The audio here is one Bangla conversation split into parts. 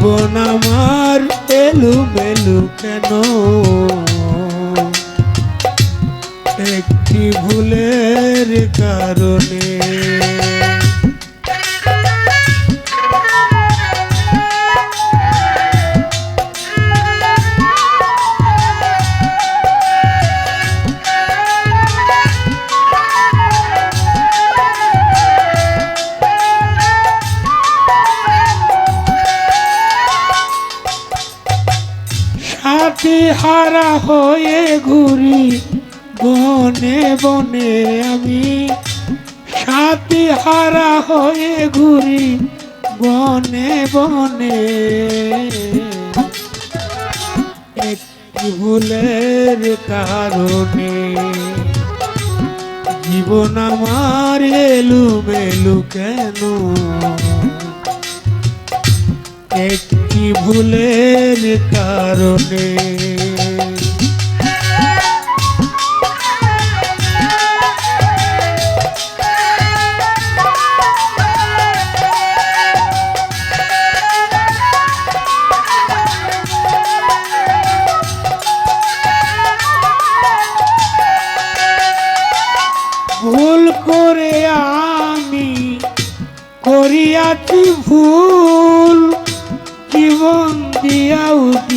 জীবন আমার এলু মেলু কেন? একটি ভুলের কারণে সাথী হারা হয়ে ঘুরি, বনে বনে আমি। সাথী হারা হয়ে ঘুরি, বনে বনে। ভুলের কারণে জীবন আমার এলু মেলু কেন? একটি ভুলের কারণে।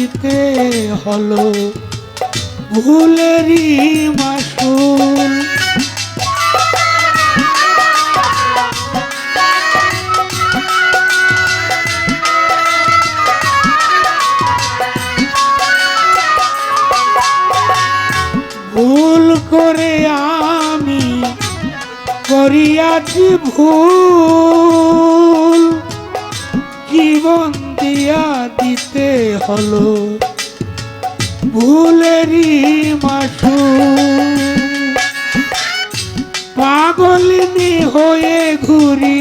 দিতে হলো ভুলেরই মাসুল। ভুল করে আমি করিয়াছি ভুল। দিতে হলো ভুলেরই মাসু পাগলিনী হয়ে ঘুরি,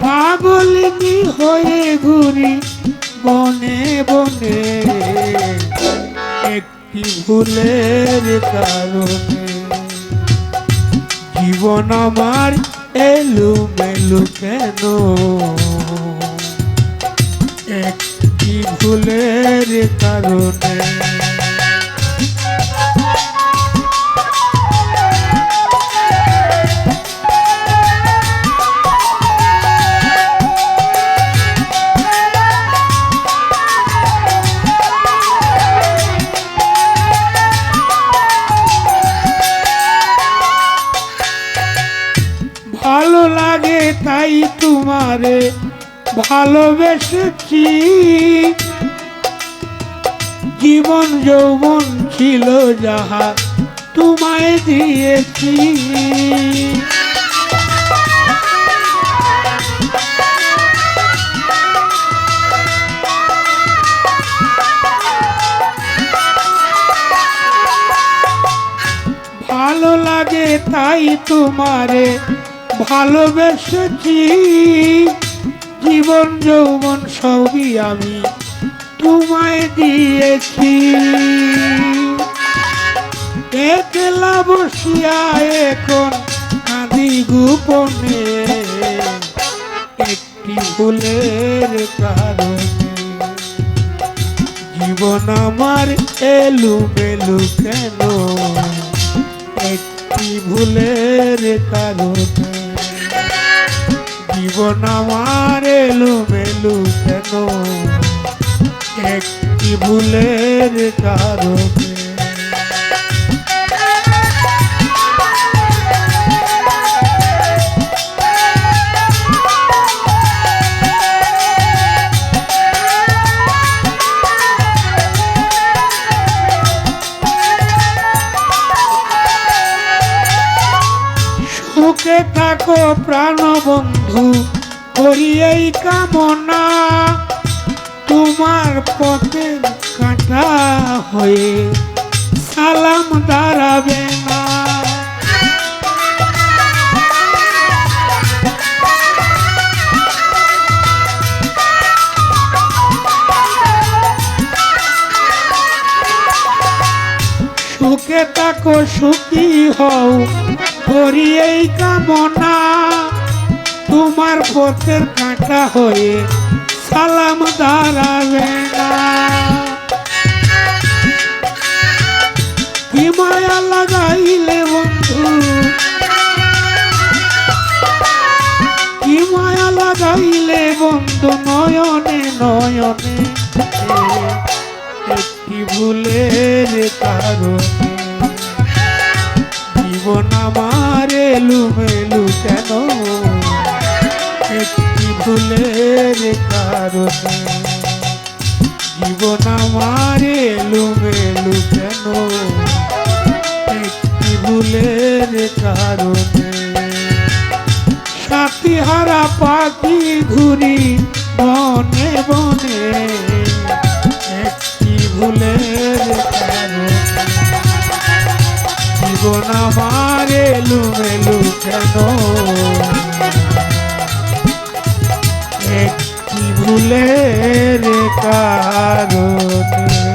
পাগলিনী হয়ে ঘুরি, বনে বনে। একটি ভুলের কারণে জীবন আমার এলু মেলু কেন? ভুলের কারণে। ভালো লাগে তাই তোমারে ভালোবেসেছি। জীবন যৌবন ছিল যাহা তোমায় দিয়েছি। ভালো লাগে তাই তোমারে ভালোবেসেছি। জীবন যৌবন সবই আমি তোমায় দিয়েছি। একলা বসিয়া এখন কাঁদি গোপনে। একটি ভুলের কারণে। জীবন আমার এলু মেলু কেন? একটি ভুলের কারণে। জীবন আমার এলু মেলু কেন? একটি ভুলের কারণে। সুখে থাকো প্রাণ বন্ধু করি এই কামনা। তোমার পথের কাঁটা হয়ে সালাম দাঁড়াবে না। সুখে তাকো সুখী হও, করি এই কামনা। তোমার পথের কাঁটা হয়ে সালাম দাঁড়াবে না। কি মায়া লাগাইলে বন্ধু? কি মায়া লাগাইলে বন্ধু? নয়নে নয়নে। একটি ভুলের কারণে। জীবন আমার এলুমেলু কেন ভুলের কারণে জীবন আমার এলুমেলু কেন? একটি ভুলের কারণে সাথী হারা পাখি ঘুরি বনে বনে, একটি ভুলের কারণে জীবন আমার এলুমেলু কেন? ভুলের কারণে